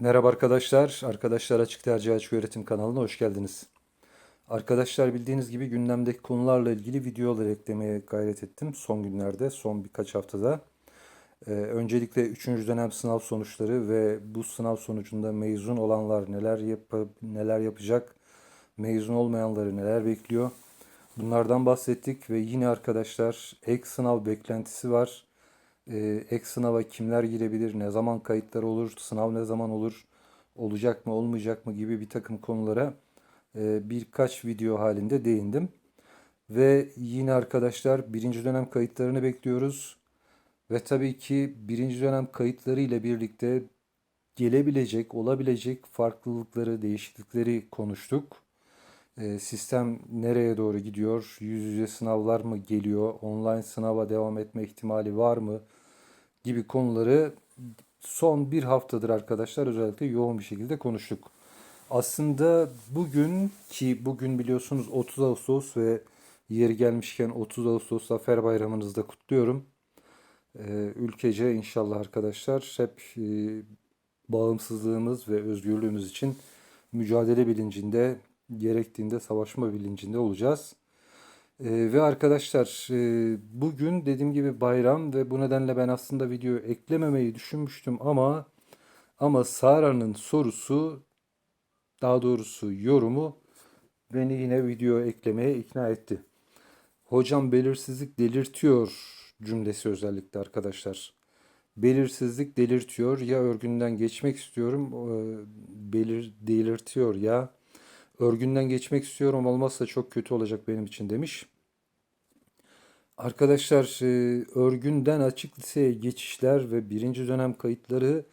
Merhaba arkadaşlar. Arkadaşlar Açık Tercih Açık Öğretim kanalına hoş geldiniz. Arkadaşlar bildiğiniz gibi gündemdeki konularla ilgili videolar eklemeye gayret ettim son günlerde, son birkaç haftada. Ee, öncelikle 3. dönem sınav sonuçları ve bu sınav sonucunda mezun olanlar neler yap neler yapacak, mezun olmayanları neler bekliyor. Bunlardan bahsettik ve yine arkadaşlar ek sınav beklentisi var. Ee, ek sınava kimler girebilir, ne zaman kayıtlar olur, sınav ne zaman olur, olacak mı olmayacak mı gibi bir takım konulara e, birkaç video halinde değindim. Ve yine arkadaşlar birinci dönem kayıtlarını bekliyoruz. Ve tabii ki birinci dönem kayıtları ile birlikte gelebilecek, olabilecek farklılıkları, değişiklikleri konuştuk. E, sistem nereye doğru gidiyor? Yüz yüze sınavlar mı geliyor? Online sınava devam etme ihtimali var mı? Gibi konuları son bir haftadır arkadaşlar özellikle yoğun bir şekilde konuştuk. Aslında bugün ki bugün biliyorsunuz 30 Ağustos ve yeri gelmişken 30 Ağustos Zafer Bayramınızı da kutluyorum. Ee, ülkece inşallah arkadaşlar hep e, bağımsızlığımız ve özgürlüğümüz için mücadele bilincinde, gerektiğinde savaşma bilincinde olacağız. Ee, ve arkadaşlar e, bugün dediğim gibi bayram ve bu nedenle ben aslında video eklememeyi düşünmüştüm ama ama Sara'nın sorusu daha doğrusu yorumu beni yine video eklemeye ikna etti. Hocam belirsizlik delirtiyor cümlesi özellikle arkadaşlar. Belirsizlik delirtiyor ya örgünden geçmek istiyorum e, belir delirtiyor ya örgünden geçmek istiyorum olmazsa çok kötü olacak benim için demiş. Arkadaşlar e, örgünden açık liseye geçişler ve birinci dönem kayıtları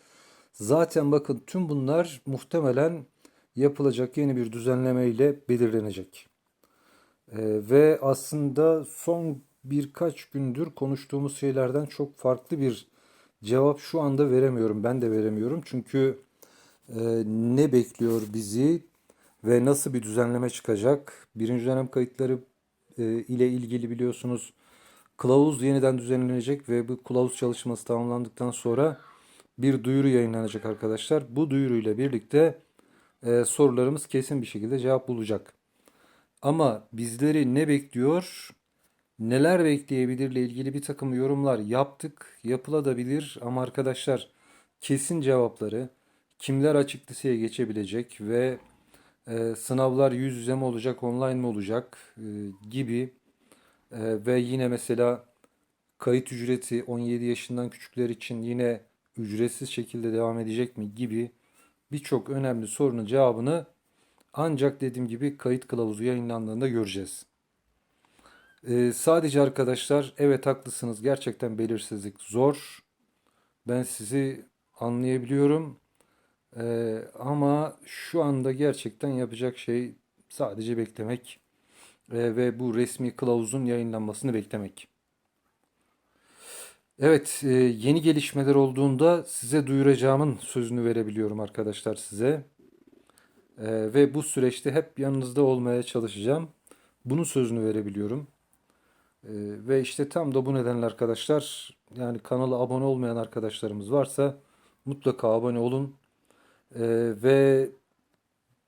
zaten bakın tüm bunlar muhtemelen yapılacak yeni bir düzenleme ile belirlenecek. E, ve aslında son birkaç gündür konuştuğumuz şeylerden çok farklı bir cevap şu anda veremiyorum. Ben de veremiyorum. Çünkü e, ne bekliyor bizi ve nasıl bir düzenleme çıkacak? Birinci dönem kayıtları e, ile ilgili biliyorsunuz kılavuz yeniden düzenlenecek ve bu kılavuz çalışması tamamlandıktan sonra bir duyuru yayınlanacak arkadaşlar. Bu duyuruyla birlikte e, sorularımız kesin bir şekilde cevap bulacak. Ama bizleri ne bekliyor? Neler bekleyebilirle ilgili bir takım yorumlar yaptık. Yapılabilir ama arkadaşlar kesin cevapları kimler açık geçebilecek ve e, sınavlar yüz yüze mi olacak, online mi olacak e, gibi e, ve yine mesela kayıt ücreti 17 yaşından küçükler için yine ücretsiz şekilde devam edecek mi gibi birçok önemli sorunun cevabını ancak dediğim gibi kayıt kılavuzu yayınlandığında göreceğiz. Ee, sadece arkadaşlar evet haklısınız gerçekten belirsizlik zor. Ben sizi anlayabiliyorum. Ee, ama şu anda gerçekten yapacak şey sadece beklemek ee, ve bu resmi kılavuzun yayınlanmasını beklemek. Evet, e, yeni gelişmeler olduğunda size duyuracağımın sözünü verebiliyorum arkadaşlar size. Ee, ve bu süreçte hep yanınızda olmaya çalışacağım. Bunun sözünü verebiliyorum. Ee, ve işte tam da bu nedenle arkadaşlar yani kanala abone olmayan arkadaşlarımız varsa mutlaka abone olun. Ee, ve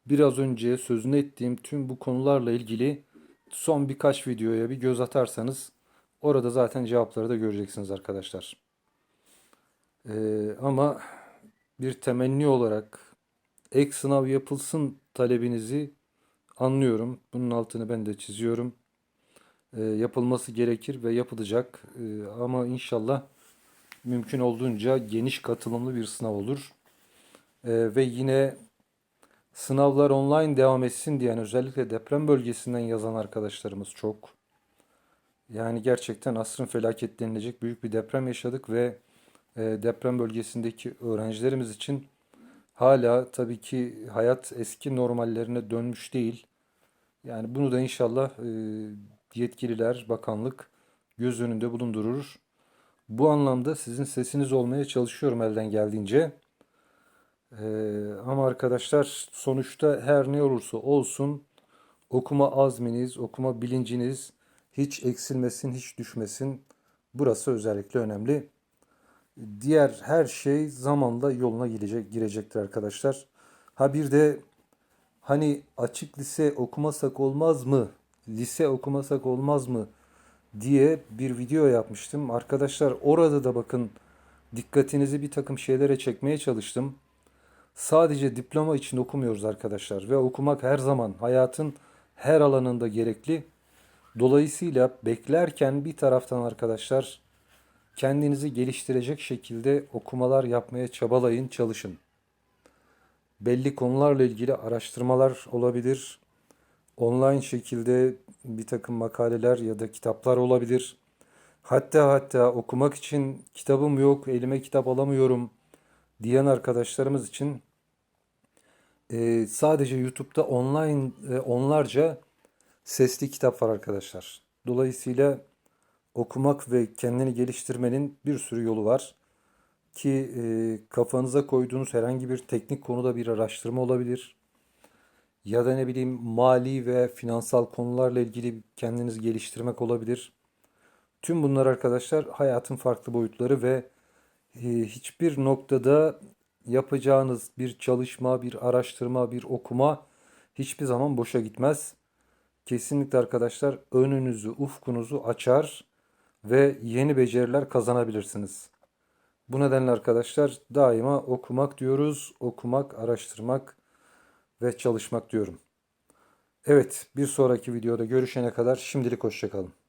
biraz önce sözünü ettiğim tüm bu konularla ilgili son birkaç videoya bir göz atarsanız orada zaten cevapları da göreceksiniz arkadaşlar. Ee, ama bir temenni olarak ek sınav yapılsın talebinizi anlıyorum. Bunun altını ben de çiziyorum. Ee, yapılması gerekir ve yapılacak. Ee, ama inşallah mümkün olduğunca geniş katılımlı bir sınav olur. Ee, ve yine sınavlar online devam etsin diyen özellikle deprem bölgesinden yazan arkadaşlarımız çok. Yani gerçekten asrın felaket denilecek büyük bir deprem yaşadık ve e, deprem bölgesindeki öğrencilerimiz için hala tabii ki hayat eski normallerine dönmüş değil. Yani bunu da inşallah e, yetkililer, bakanlık göz önünde bulundurur. Bu anlamda sizin sesiniz olmaya çalışıyorum elden geldiğince. Ee, ama arkadaşlar sonuçta her ne olursa olsun okuma azminiz, okuma bilinciniz hiç eksilmesin, hiç düşmesin. Burası özellikle önemli. Diğer her şey zamanla yoluna girecek, girecektir arkadaşlar. Ha bir de hani açık lise okumasak olmaz mı? Lise okumasak olmaz mı? diye bir video yapmıştım. Arkadaşlar orada da bakın dikkatinizi bir takım şeylere çekmeye çalıştım. Sadece diploma için okumuyoruz arkadaşlar ve okumak her zaman hayatın her alanında gerekli. Dolayısıyla beklerken bir taraftan arkadaşlar kendinizi geliştirecek şekilde okumalar yapmaya çabalayın, çalışın. Belli konularla ilgili araştırmalar olabilir. Online şekilde bir takım makaleler ya da kitaplar olabilir. Hatta hatta okumak için kitabım yok, elime kitap alamıyorum diyen arkadaşlarımız için e, sadece YouTube'da online e, onlarca sesli kitap var arkadaşlar. Dolayısıyla okumak ve kendini geliştirmenin bir sürü yolu var. Ki e, kafanıza koyduğunuz herhangi bir teknik konuda bir araştırma olabilir. Ya da ne bileyim mali ve finansal konularla ilgili kendinizi geliştirmek olabilir. Tüm bunlar arkadaşlar hayatın farklı boyutları ve hiçbir noktada yapacağınız bir çalışma, bir araştırma, bir okuma hiçbir zaman boşa gitmez. Kesinlikle arkadaşlar önünüzü, ufkunuzu açar ve yeni beceriler kazanabilirsiniz. Bu nedenle arkadaşlar daima okumak diyoruz. Okumak, araştırmak ve çalışmak diyorum. Evet, bir sonraki videoda görüşene kadar şimdilik hoşçakalın.